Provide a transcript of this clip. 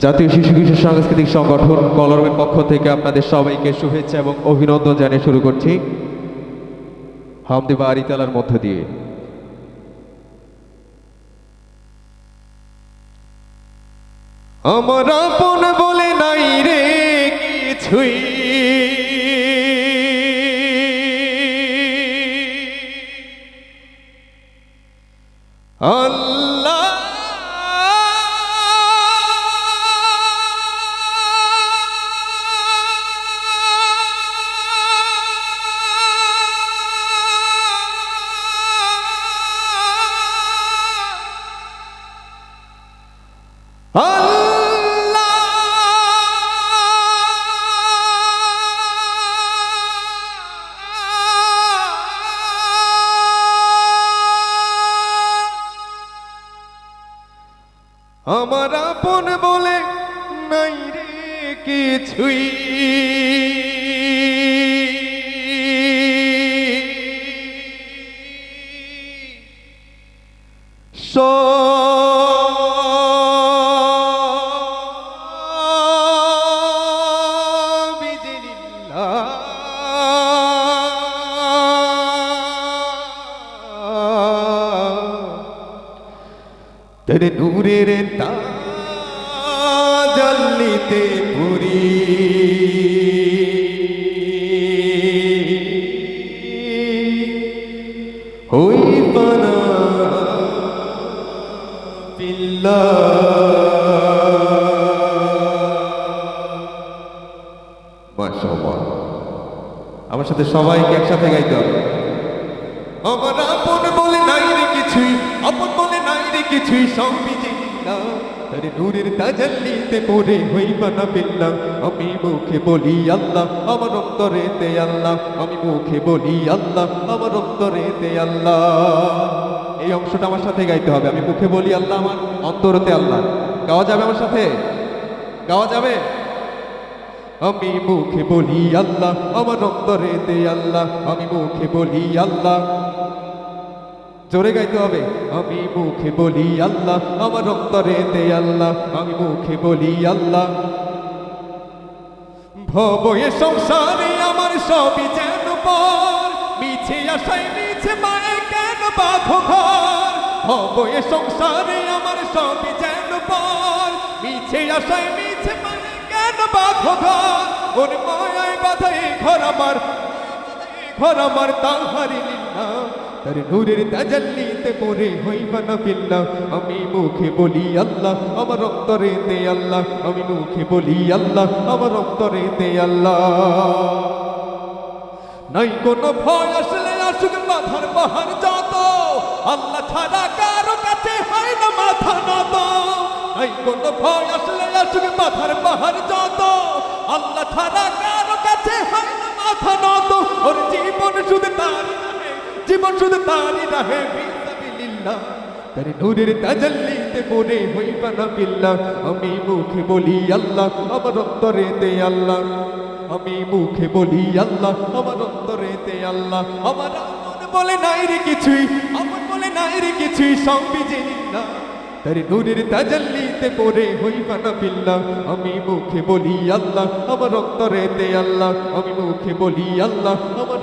জাতীয় শিশু কিশোর সাংস্কৃতিক সংগঠন কলরবের পক্ষ থেকে আপনাদের সবাইকে শুভেচ্ছা এবং অভিনন্দন জানিয়ে শুরু করছি। হামদেবা আরিতালার মধ্য দিয়ে। আমার আপন বলে নাই রে কিছুই। আল্লাহ আমার আপন বলে নাই রে কিছুই। সবই তেরে নূরের তাজল্লিতে পুরি। হই পানা পিল্লা আমার সাথে সবাইকে একসাথে গাইতে হবে। আমার আপন বলে নাই কিছুই। আপন বলে নাই রে কিছুই সবই যে লিল্লাহ। তারে নূরের তাজাল্লিতে পড়ে হইবা না বিল্লাহ আমি মুখে বলি আল্লাহ, আমার অন্তরেতে আল্লাহ। আমি মুখে বলি আল্লাহ, আমার অন্তরেতে আল্লাহ। এই অংশটা আমার সাথে গাইতে হবে। আমি মুখে বলি আল্লাহ, আমার অন্তরতে আল্লাহ। গাওয়া যাবে আমার সাথে? গাওয়া যাবে? আমি মুখে বলি আল্লাহ, আমার অন্তরে দে আল্লাহ। আমি মুখে বলি আল্লাহ। জোরে গাইতে হবে। আমি মুখে বলি আল্লাহ, আমার অন্তরে দে আল্লাহ। আমি মুখে বলি আল্লাহ। ভব ভবয়ে সংসারে আমার সবই যেন পর। মিছে আশায়, মিছে মায়ে কেন বাঁধো ঘর? ভবয়ে সংসারে আমার সবই যেন পর। মিছে আশায়, মিছে মায়ে কেন বাঁধো ঘর? ওর মায়ায় বাঁধা এই ঘর আমার ঘর আমার তাহারি লিল্লা তার নূরের তাজাল্লিতে পড়ে হইবা না ফিল্লা। আমি মুখে বলি আল্লাহ, আমার অন্তরে দে আল্লাহ। আমি মুখে বলি আল্লাহ, আমার অন্তরে দে আল্লাহ। নাই কোনো ভয় আসলে আসুক মাথার পাহাড় যত। আল্লাহ ছাড়া কারও কাছে হয় না মাথা নত। নাই কোনো ভয় আসলে আসুক মাথার পাহাড় যত। আল্লাহ ছাড়া না আমি মুখে বলি আল্লাহ, আমার অন্তরে দে আল্লাহ। আমি মুখে বলি আল্লাহ, আমার অন্তরে দে আল্লাহ। আমার বলে নাই রে কিছুই আমন বলে নাই রে কিছুই সবই যে লিল্লাহ তারে পড়ে হইবা না বিল্লাহ আমি মুখে বলি আল্লাহ, আমার অন্তরে দে আল্লাহ। আমি মুখে বলি আল্লাহ, আমার